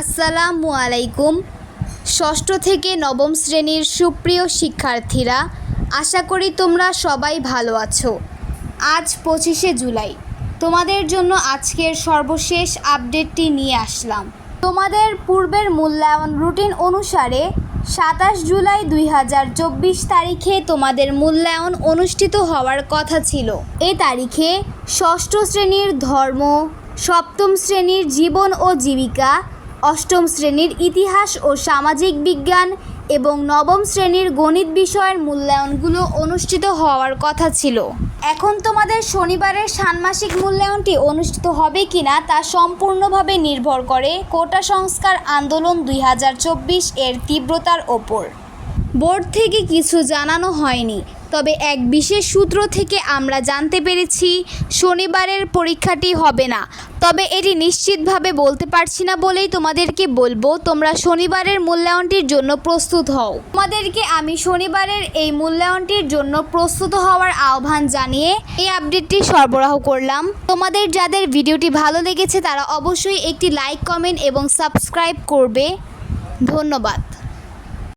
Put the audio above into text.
আসসালামু আলাইকুম। ষষ্ঠ থেকে নবম শ্রেণির সুপ্রিয় শিক্ষার্থীরা, আশা করি তোমরা সবাই ভালো আছো। আজ পঁচিশে জুলাই। তোমাদের জন্য আজকের সর্বশেষ আপডেটটি নিয়ে আসলাম। তোমাদের পূর্বের মূল্যায়ন রুটিন অনুসারে সাতাশ জুলাই দুই হাজার চব্বিশ তারিখে তোমাদের মূল্যায়ন অনুষ্ঠিত হওয়ার কথা ছিল। এ তারিখে ষষ্ঠ শ্রেণির ধর্ম, সপ্তম শ্রেণির জীবন ও জীবিকা অষ্টম শ্রেণির ইতিহাস ও সামাজিক বিজ্ঞান এবং নবম শ্রেণির গণিত বিষয়ের মূল্যায়নগুলো অনুষ্ঠিত হওয়ার কথা ছিল। এখন তোমাদের শনিবারের ষান্মাসিক মূল্যায়নটি অনুষ্ঠিত হবে কিনা তা সম্পূর্ণভাবে নির্ভর করে কোটা সংস্কার আন্দোলন দুই হাজার চব্বিশ এর তীব্রতার ওপর। বোর্ড থেকে কিছু জানানো হয়নি। তবে এক বিশেষ সূত্র থেকে আমরা জানতে পেরেছি, শনিবারের পরীক্ষাটি হবে না। তবে এটি নিশ্চিতভাবে বলতে পারছি না বলেই তোমাদেরকে বলব, তোমরা শনিবারের মূল্যায়নটির জন্য প্রস্তুত হও। তোমাদেরকে আমি শনিবারের এই মূল্যায়নটির জন্য প্রস্তুত হওয়ার আহ্বান জানিয়ে এই আপডেটটি সরবরাহ করলাম। তোমাদের যাদের ভিডিওটি ভালো লেগেছে তারা অবশ্যই একটি লাইক, কমেন্ট এবং সাবস্ক্রাইব করবে। ধন্যবাদ।